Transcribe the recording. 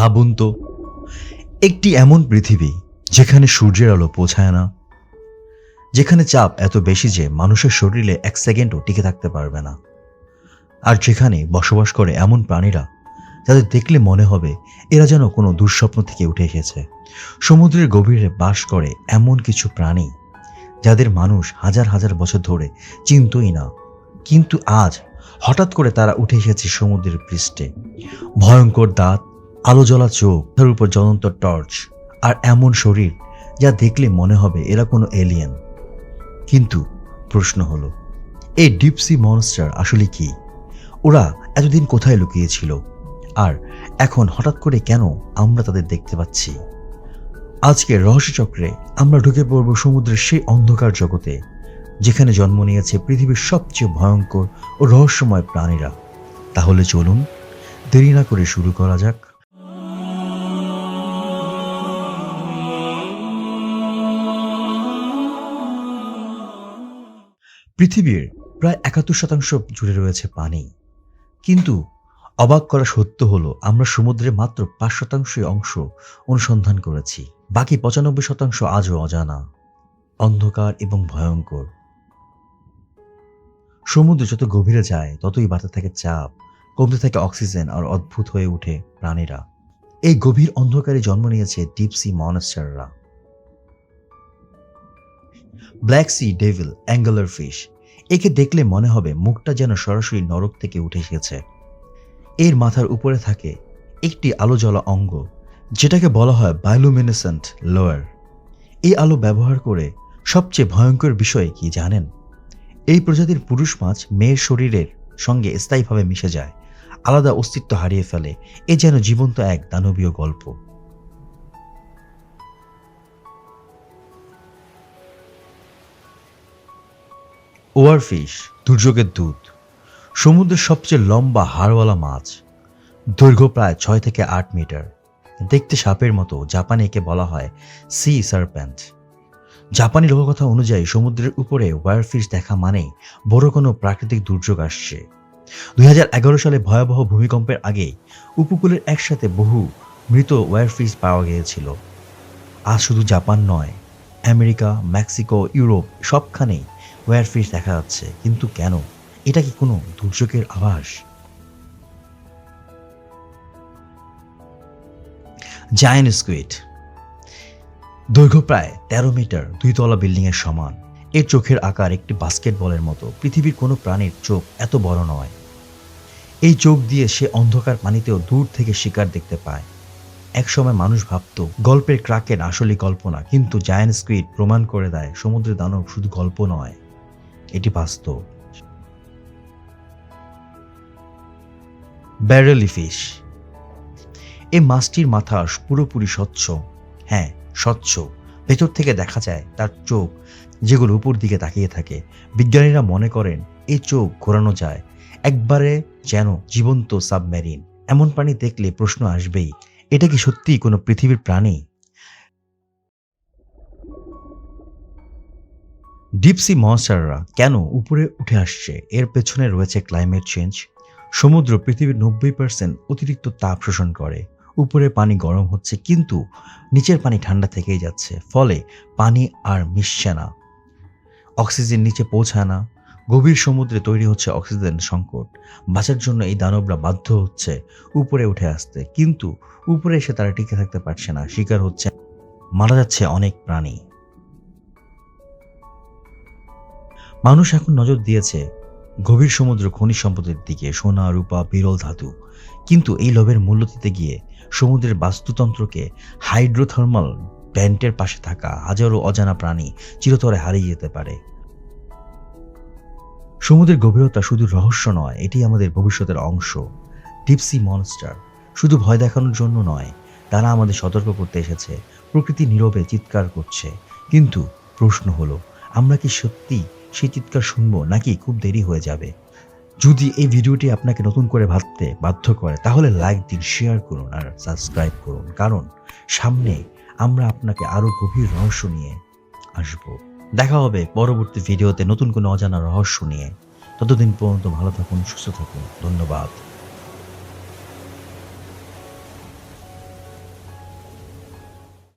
ভাবুন তো একটি এমন পৃথিবী যেখানে সূর্যের আলো পৌঁছায় না, যেখানে চাপ এত বেশি যে মানুষের শরীরে এক সেকেন্ডও টিকে থাকতে পারবে না, আর যেখানে বসবাস করে এমন প্রাণীরা যাদের দেখলে মনে হবে এরা যেন কোনো দুঃস্বপ্ন থেকে উঠে এসেছে। সমুদ্রের গভীরে বাস করে এমন কিছু প্রাণী যাদের মানুষ হাজার হাজার বছর ধরে চিনতই না, কিন্তু আজ হঠাৎ করে তারা উঠে এসেছে সমুদ্রের পৃষ্ঠে। ভয়ঙ্কর দাঁত আলো জ্বলা চোখ, তার উপর জ্বলন্ত টর্চ, আর এমন শরীর যা দেখলে মনে হবে এরা কোনো এলিয়েন কিন্তু প্রশ্ন হলো, এই ডিপসি মনস্টার আসলে কি? ওরা এতদিন কোথায় লুকিয়েছিল? আর এখন হঠাৎ করে কেন আমরা তাদের দেখতে পাচ্ছি? আজকে রহস্যচক্রে আমরা ঢুকে পড়ব সমুদ্রের সেই অন্ধকার জগতে, যেখানে জন্ম নিয়েছে পৃথিবীর সবচেয়ে ভয়ঙ্কর ও রহস্যময় প্রাণীরা। তাহলে চলুন, দেরি না করে শুরু করা যাক। পৃথিবীর প্রায় একাত্তর শতাংশ জুড়ে রয়েছে পানি। কিন্তু অবাক করা সত্য হলো, আমরা সমুদ্রের মাত্র পাঁচ শতাংশই অংশ অনুসন্ধান করেছি। বাকি পঁচানব্বই শতাংশ আজও অজানা, অন্ধকার এবং ভয়ঙ্কর। সমুদ্র যত গভীরে যায়, ততই বাড়তে থাকে চাপ, কমতে থাকে অক্সিজেন আর অদ্ভুত হয়ে ওঠে প্রাণীরা। এই গভীর অন্ধকারে জন্ম নিয়েছে deep sea মনস্টাররা। Black sea devil angler fish একে দেখলে মনে হবে মুখটা যেন সরাসরি নরক থেকে উঠে এসেছে। এর মাথার উপরে থাকে একটি আলো জ্বলা অঙ্গ, যেটাকে বলা হয় বায়োলুমিনেসেন্ট লোয়ার এই আলো ব্যবহার করে সবচেয়ে ভয়ঙ্কর বিষয় কি জানেন? এই প্রজাতির পুরুষ মাছ মেয়ের শরীরের সঙ্গে স্থায়ীভাবে মিশে যায়, আলাদা অস্তিত্ব হারিয়ে ফেলে। এ যেন জীবন্ত এক দানবীয় গল্প। ওয়ারফিশ দুর্যোগের দুধ সমুদ্রের সবচেয়ে লম্বা হাড়ওয়ালা মাছ, দৈর্ঘ্য প্রায় ছয় থেকে আট মিটার। দেখতে সাপের মতো, জাপানে একে বলা হয় সি সারপ্যান্ট জাপানি লোককথা অনুযায়ী সমুদ্রের উপরে ওয়ারফিশ দেখা মানেই বড় কোনো প্রাকৃতিক দুর্যোগ আসছে। দুই হাজার এগারো সালে ভয়াবহ ভূমিকম্পের আগে উপকূলের একসাথে বহু মৃত ওয়ারফিশ পাওয়া গিয়েছিল। আজ শুধু জাপান নয়, আমেরিকা, মেক্সিকো, ইউরোপ সবখানেই ওয়ারফিশ দেখা যাচ্ছে, কিন্তু কেন? এটা কি কোনো দুর্যোগের আভাস? জায়ান্ট স্কুইড দৈর্ঘ্য প্রায় তেরো মিটার দুই তলা বিল্ডিংয়ের সমান। এর চোখের আকার একটি বাস্কেটবলের মতো। পৃথিবীর কোনো প্রাণীর চোখ এত বড় নয়। এই চোখ দিয়ে সে অন্ধকার পানিতেও দূর থেকে শিকার দেখতে পায়। একসময় মানুষ ভাবত, গল্পের ক্রাকেন আসলে কল্পনা, কিন্তু জায়ান্ট স্কুইড প্রমাণ করে দেয়, সমুদ্রের দানব শুধু গল্প নয়। এটি বাস্তব। ব্যারেলি ফিশ এই মাছটির মাথা পুরোপুরি স্বচ্ছ হ্যাঁ স্বচ্ছ। ভেতর থেকে দেখা যায় তার চোখ যেগুলো উপর দিকে তাকিয়ে থাকে। বিজ্ঞানীরা মনে করেন এই চোখ ঘোরানো যায়, একবারে যেন জীবন্ত সাবমেরিন। এমন প্রাণী দেখলে প্রশ্ন আসবেই, এটা কি সত্যিই কোনো পৃথিবীর প্রাণী? ডিপসি মনস্টাররা কেন উপরে উঠে আসছে? এর পেছনে রয়েছে ক্লাইমেট চেঞ্জ সমুদ্র পৃথিবীর নব্বই পার্সেন্ট অতিরিক্ত তাপ শোষণ করে। উপরে পানি গরম হচ্ছে, কিন্তু নিচের পানি ঠান্ডা থেকেই যাচ্ছে। ফলে পানি আর মিশছে না। অক্সিজেন নিচে পৌঁছায় না। গভীর সমুদ্রে তৈরি হচ্ছে অক্সিজেন সংকট। বাঁচার জন্য এই দানবরা বাধ্য হচ্ছে উপরে উঠে আসতে। কিন্তু উপরে এসে তারা টিকে থাকতে পারছে না। শিকার হচ্ছে, মারা যাচ্ছে অনেক প্রাণী। মানুষ এখন নজর দিয়েছে গভীর সমুদ্র খনিজ সম্পদের দিকে, সোনা, রূপা, বিরল ধাতু। কিন্তু এই লোভের মূল্য দিতে গিয়ে সমুদ্রের বাস্তুতন্ত্রকে হাইড্রোথার্মাল ব্যান্টের পাশে থাকা হাজারো অজানা প্রাণী চিরতরে হারিয়ে যেতে পারে। সমুদ্রের গভীরতা শুধু রহস্য নয়, এটি আমাদের ভবিষ্যতের অংশ। ডিপসি মনস্টার শুধু ভয় দেখানোর জন্য নয়, তারা আমাদের সতর্ক করতে এসেছে, প্রকৃতি নীরবে চিৎকার করছে। কিন্তু প্রশ্ন হলো, আমরা কি সত্যি সেই চিৎকার শুনব নাকি খুব দেরি হয়ে যাবে? যদি এই ভিডিওটি আপনাকে নতুন করে ভাবতে বাধ্য করে, তাহলে লাইক দিন শেয়ার করুন আর সাবস্ক্রাইব করুন। কারণ সামনে আমরা আপনাকে আরও গভীর রহস্য নিয়ে আসব। দেখা হবে পরবর্তী ভিডিওতে নতুন কোনো অজানা রহস্য নিয়ে। ততদিন পর্যন্ত ভালো থাকুন, সুস্থ থাকুন। ধন্যবাদ।